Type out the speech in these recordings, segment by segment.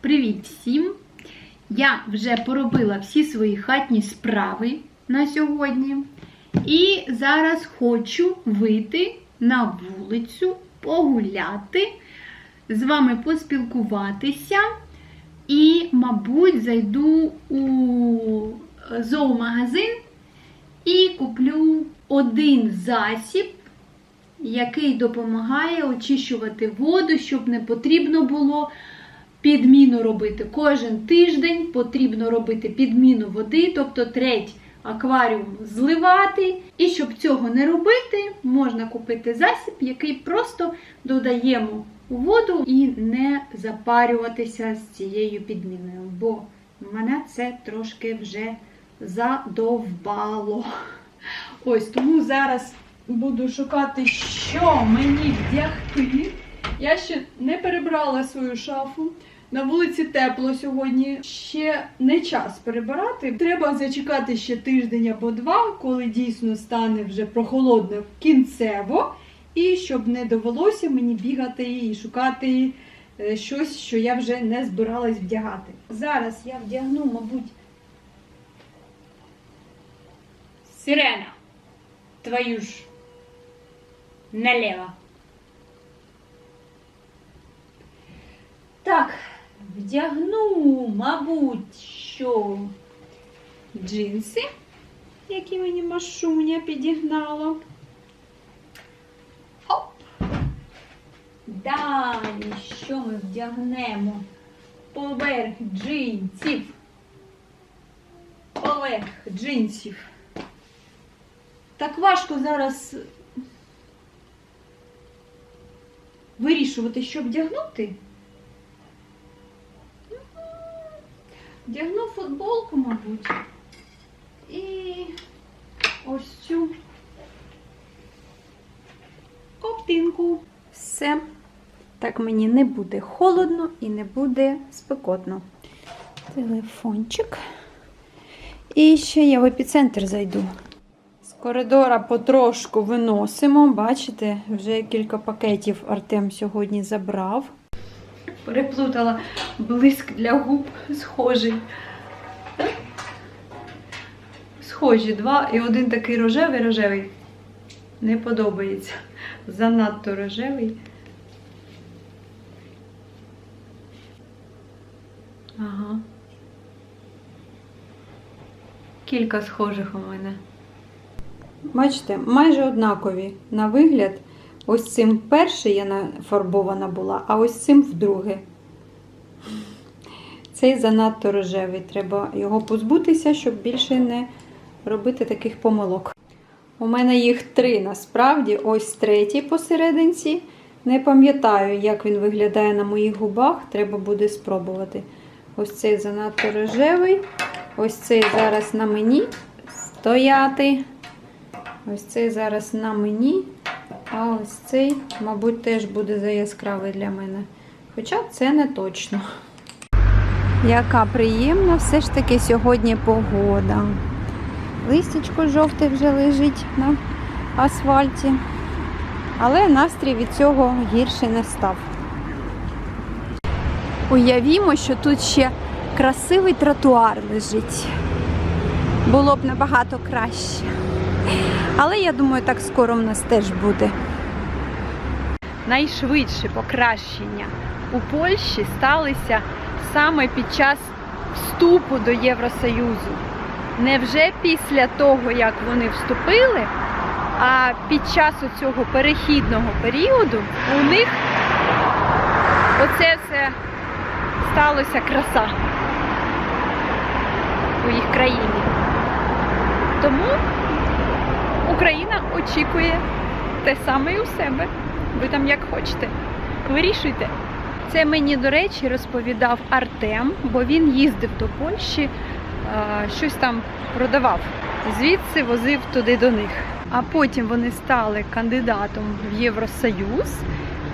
Привіт всім! Я вже поробила всі свої хатні справи на сьогодні. І зараз хочу вийти на вулицю, погуляти, з вами поспілкуватися. І, мабуть, зайду у зоомагазин і куплю один засіб, який допомагає очищувати воду, щоб не потрібно було підміну робити. Кожен тиждень потрібно робити підміну води, тобто треть акваріум зливати. І щоб цього не робити, можна купити засіб, який просто додаємо воду і не запарюватися з цією підміною. Бо мене це трошки вже задовбало. Ось тому зараз буду шукати, що мені вдягти. Я ще не перебрала свою шафу. На вулиці тепло сьогодні. Ще не час перебирати. Треба зачекати ще тиждень або два, коли дійсно стане вже прохолодно кінцево. І щоб не довелося мені бігати і шукати е, щось, що я вже не збиралась вдягати. Зараз я вдягну, мабуть, сирена. Твою ж налево. Так, вдягну, мабуть, що джинси, які мені машуня підігнала. Хоп! Далі, що ми вдягнемо? Поверх джинсів. Поверх джинсів. Так важко зараз вирішувати, що вдягнути. Вдягну футболку, мабуть, і ось цю ковтинку. Все. Так мені не буде холодно і не буде спекотно. Телефончик. І ще я в епіцентр зайду. З коридора потрошку виносимо. Бачите, вже кілька пакетів Артем сьогодні забрав. Переплутала блиск для губ схожий. Схожі два і один такий рожевий рожевий. Не подобається. Занадто рожевий. Ага. Кілька схожих у мене. Бачите, майже однакові на вигляд. Ось цим перший я нафарбована була, а ось цим вдруге. Цей занадто рожевий. Треба його позбутися, щоб більше не робити таких помилок. У мене їх три насправді, ось третій посерединці. Не пам'ятаю, як він виглядає на моїх губах, треба буде спробувати. Ось цей занадто рожевий. Ось цей зараз на мені стояти. Ось цей зараз на мені. А ось цей, мабуть, теж буде заяскравий для мене. Хоча це не точно. Яка приємна все ж таки сьогодні погода. Листячко жовте вже лежить на асфальті. Але настрій від цього гірше не став. Уявімо, що тут ще красивий тротуар лежить. Було б набагато краще. Але я думаю, так скоро в нас теж буде. Найшвидше покращення у Польщі сталися саме під час вступу до Євросоюзу. Не вже після того, як вони вступили, а під час цього перехідного періоду у них оце все сталося краса у їх країні. Тому Україна очікує те саме і у себе. Ви там як хочете. Вирішуйте. Це мені, до речі, розповідав Артем, бо він їздив до Польщі, щось там продавав. Звідси возив туди до них. А потім вони стали кандидатом в Євросоюз,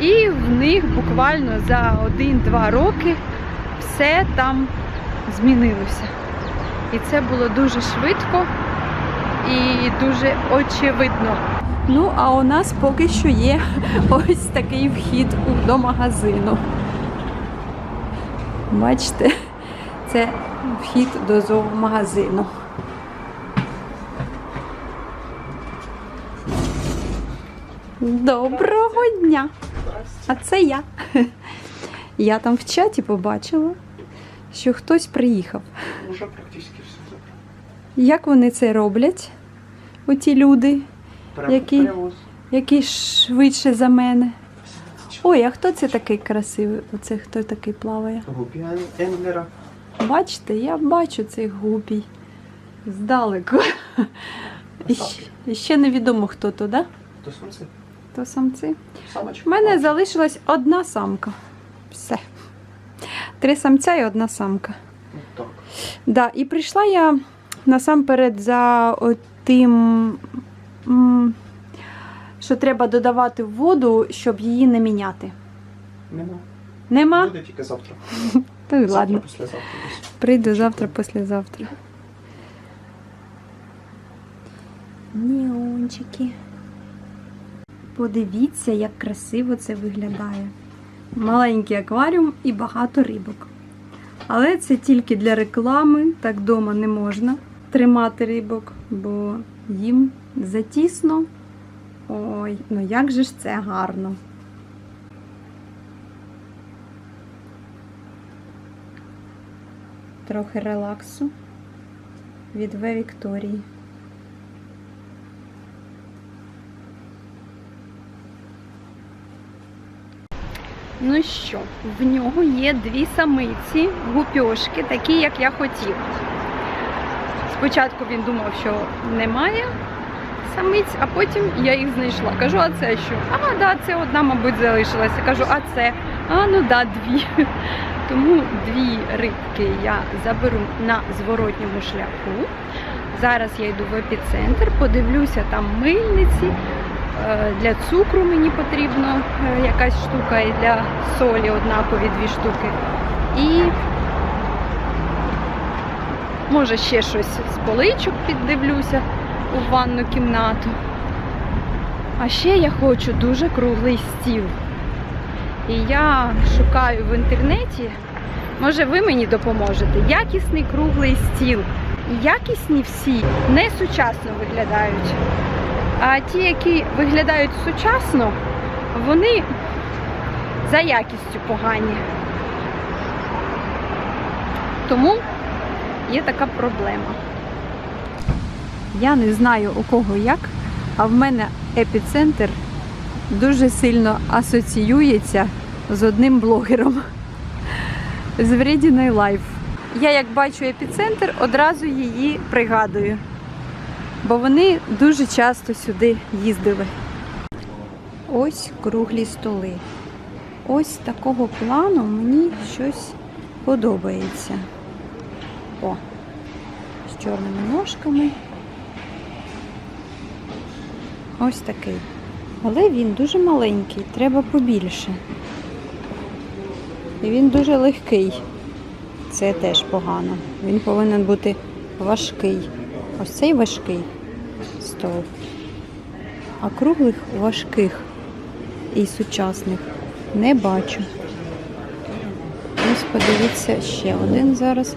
і в них буквально за один-два роки все там змінилося. І це було дуже швидко і дуже очевидно. Ну, а у нас поки що є ось такий вхід до магазину. Бачите, це вхід до зоомагазину. Доброго дня! А це я. Я там в чаті побачила, що хтось приїхав. Уже практично все. Як вони це роблять? Оті люди, перевоз. які швидше за мене. Ой, а хто це такий красивий? Оце хто такий плаває? Гупі Енглера. Бачите, я бачу цих гупій здалеку. І ще, і ще невідомо, хто то, да? То сонце. То самці. У мене залишилась одна самка. Все. Три самця і одна самка. Так. Да, і прийшла я насамперед за тим, що треба додавати в воду, щоб її не міняти. Нема. Нема? Буде тільки завтра. Та й Завтра, ладно. післязавтра. Прийду завтра, післязавтра. Неончики. Подивіться, як красиво це виглядає. Маленький акваріум і багато рибок. Але це тільки для реклами, так вдома не можна тримати рибок, бо їм затісно. Ой, ну як же ж це гарно. Трохи релаксу від В Вікторії. Ну що, в нього є дві самиці, гупьошки, такі, як я хотів. Спочатку він думав, що немає самиць, а потім я їх знайшла. Кажу, а це що? А, да, це одна, мабуть, залишилася. Кажу, а це? А, ну да, дві. Тому дві рибки я заберу на зворотньому шляху. Зараз я йду в епіцентр, подивлюся там мильниці. Е, Для цукру мені потрібно е, якась штука і для солі однакові дві штуки. І може ще щось з поличок піддивлюся у ванну кімнату. А ще я хочу дуже круглий стіл. І я шукаю в інтернеті, може ви мені допоможете, якісний круглий стіл. Якісні всі не сучасно виглядають. А ті, які виглядають сучасно, вони за якістю погані. Тому є така проблема. Я не знаю у кого як, а в мене епіцентр дуже сильно асоціюється з одним блогером з Вредіної Лайф. Я як бачу епіцентр, одразу її пригадую. Бо вони дуже часто сюди їздили. Ось круглі столи. Ось такого плану мені щось подобається. Чорними ножками. Ось такий. Але він дуже маленький, треба побільше. І він дуже легкий. Це теж погано. Він повинен бути важкий. Ось цей важкий стол. А круглих важких і сучасних не бачу. Ось подивіться ще один зараз.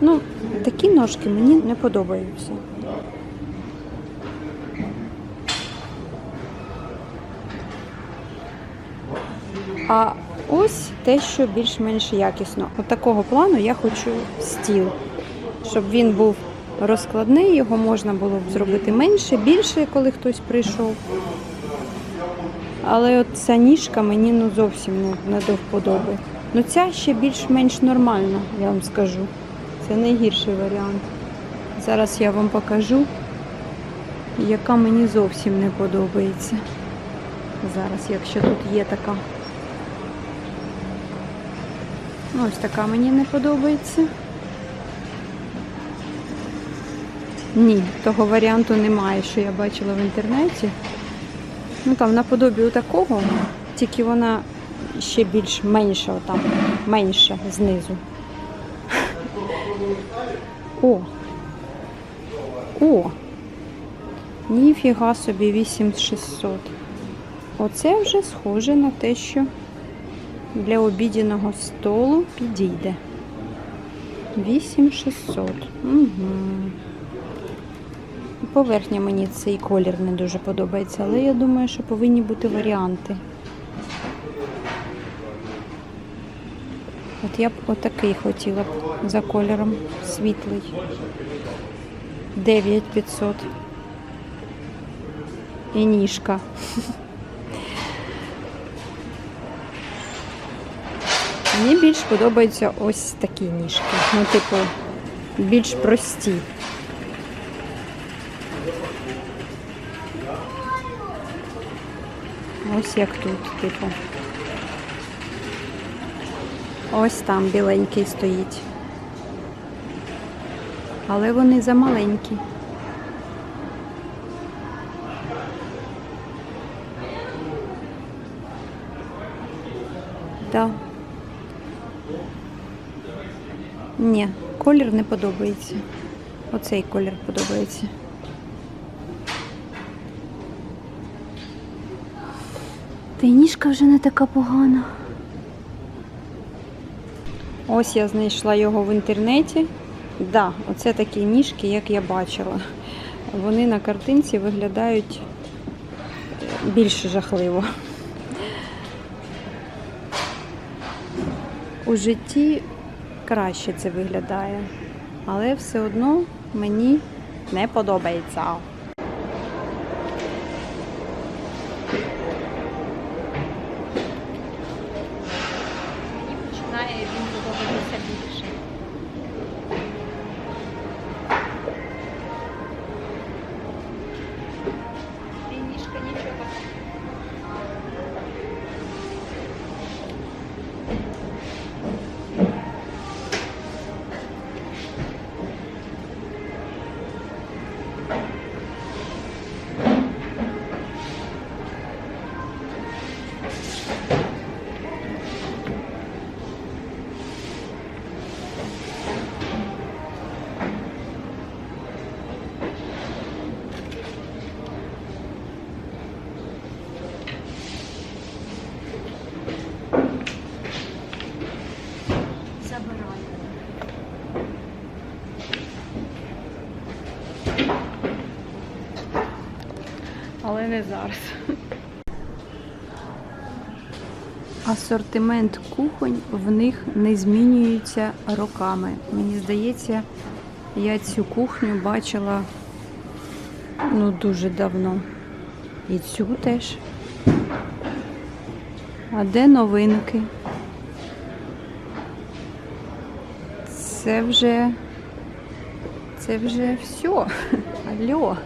Ну, ножки мені не подобаються. А ось те, що більш-менш якісно. От такого плану я хочу стіл, щоб він був розкладний, його можна було б зробити менше, більше, коли хтось прийшов. Але от ця ніжка мені ну зовсім не, не до вподоби. Ну ця ще більш-менш нормальна, я вам скажу. Це найгірший варіант. Зараз я вам покажу, яка мені зовсім не подобається. Зараз, якщо тут є така. Ось така мені не подобається. Ні, того варіанту немає, що я бачила в інтернеті. Ну там наподобі такого, тільки вона ще більш менша, отам, менша знизу. О! О! Ніфіга собі 8600. Оце вже схоже на те, що для обідяного столу підійде. 8600. Угу. Поверхня мені цей колір не дуже подобається, але я думаю, що повинні бути варіанти. От я б отакий хотіла б за кольором світлий. 9500. І ніжка. Мені більш подобаються ось такі ніжки. Ну, типу, більш прості. Ось як тут, типу. Ось там біленький стоїть. Але вони замаленькі. Так. Ні, колір не подобається. Оцей колір подобається. Та й ніжка вже не така погана. Ось я знайшла його в інтернеті. Да, оце такі ніжки, як я бачила. Вони на картинці виглядають е, більш жахливо. У житті краще це виглядає, але все одно мені не подобається. Не зараз. Асортимент кухонь в них не змінюється роками. Мені здається, я цю кухню бачила ну, дуже давно. І цю теж. А де новинки? Це вже. Це вже все. Алло.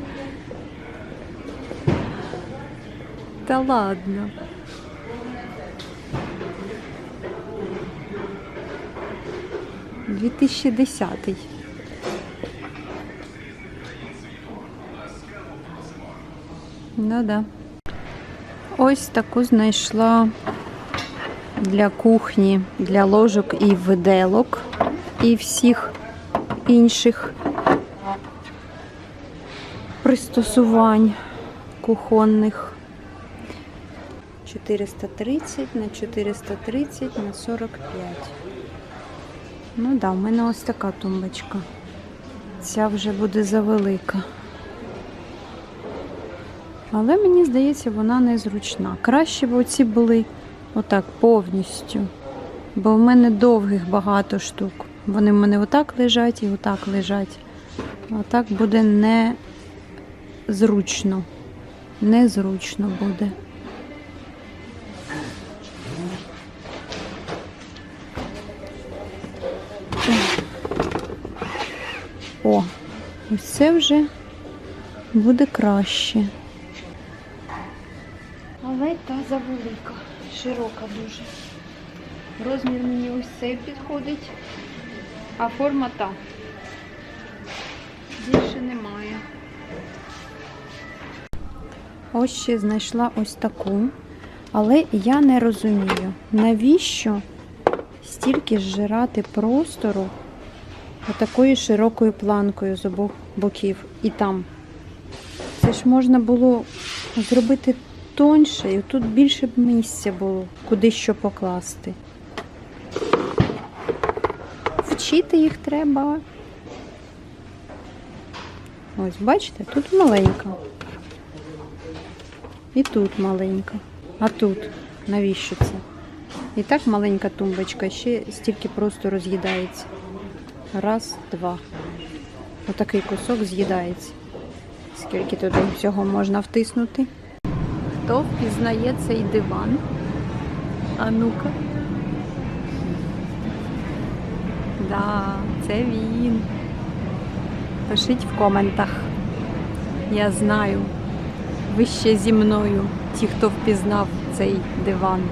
Та ладно. Дві тисячі десятий. Ну да. Ось таку знайшла для кухні, для ложок і виделок, і всіх інших пристосувань кухонних. 430 на 430 на 45. Ну да, в мене ось така тумбочка. Ця вже буде завелика. Але мені здається, вона незручна. Краще б оці були отак повністю. Бо в мене довгих багато штук. Вони в мене отак лежать і отак лежать. А так буде незручно. Незручно буде. О, ось це вже буде краще. Але та завелика, широка дуже. Розмір мені ось цей підходить, а форма та. Більше немає. Ось ще знайшла ось таку. Але я не розумію, навіщо стільки зжирати простору отакою широкою планкою з обох боків і там. Це ж можна було зробити тоньше, і тут більше б місця було, куди що покласти. Вчити їх треба. Ось, бачите, тут маленька. І тут маленька. А тут навіщо це? І так маленька тумбочка, ще стільки просто роз'їдається. Раз, два. Отакий кусок з'їдається. Скільки туди всього можна втиснути? Хто впізнає цей диван? А ну-ка. Да, це він. Пишіть в коментах. Я знаю. Ви ще зі мною, ті, хто впізнав цей диван.